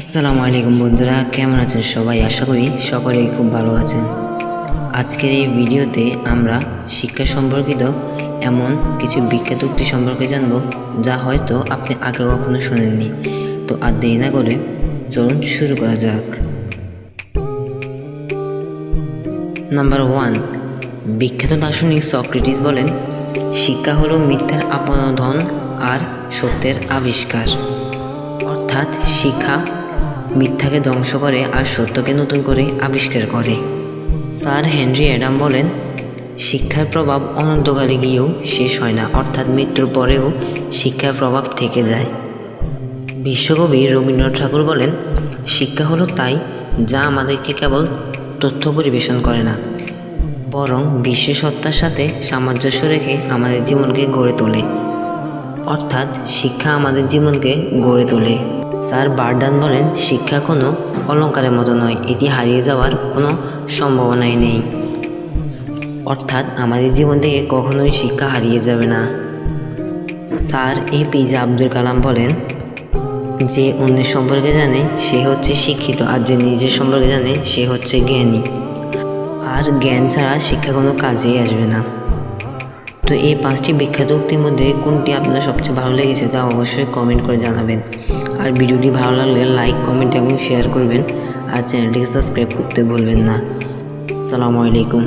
আসসালামু আলাইকুম বন্ধুরা, কেমন আছেন সবাই? আশা করি সকলেই খুব ভালো আছেন। আজকের এই ভিডিওতে আমরা শিক্ষা সম্পর্কিত এমন কিছু বিখ্যাত উক্তি সম্পর্কে জানব, যা হয়তো আপনি আগে কখনো শুনেননি। তো আর দেরি না করে চলুন শুরু করা যাক। নাম্বার ওয়ান বিখ্যাত দার্শনিক সক্রেটিস বলেন, শিক্ষা হলো মিথ্যার আপনধন আর সত্যের আবিষ্কার। অর্থাৎ শিক্ষা মিথ্যাকে ধ্বংস করে আর সত্যকে নতুন করে আবিষ্কার করে। স্যার হেনরি অ্যাডাম বলেন, শিক্ষার প্রভাব অনন্তকালে গিয়েও শেষ হয় না, অর্থাৎ মৃত্যুর পরেও শিক্ষার প্রভাব থেকে যায়। বিশ্বকবি রবীন্দ্রনাথ ঠাকুর বলেন, শিক্ষা হলো তাই যা আমাদেরকে কেবল তথ্য পরিবেশন করে না, বরং বিশ্ব সত্তার সাথে সামঞ্জস্য রেখে আমাদের জীবনকে গড়ে তোলে। অর্থাৎ শিক্ষা আমাদের জীবনকে গড়ে তোলে। স্যার বারডান বলেন, শিক্ষা কোনো অলঙ্কারের মতো নয়, এটি হারিয়ে যাওয়ার কোনো সম্ভাবনাই নেই। অর্থাৎ আমাদের জীবন থেকে কখনোই শিক্ষা হারিয়ে যাবে না। Sir A P J Abdul Kalam বলেন, যে অন্যের সম্পর্কে জানে, সে হচ্ছে শিক্ষিত, আর যে নিজের সম্পর্কে জানে, সে হচ্ছে জ্ঞানী। আর জ্ঞান ছাড়া শিক্ষা কোনো কাজেই আসবে না। তো এই পাঁচটি বিখ্যাত উক্তির মধ্যে কোনটি আপনার সবচেয়ে ভালো লেগেছে তা অবশ্যই কমেন্ট করে জানাবেন। আর ভিডিওটি ভালো লাগলে লাইক কমেন্ট এবং শেয়ার করবেন। আর চ্যানেলটিকে সাবস্ক্রাইব করতে ভুলবেন না। সালামু আলাইকুম।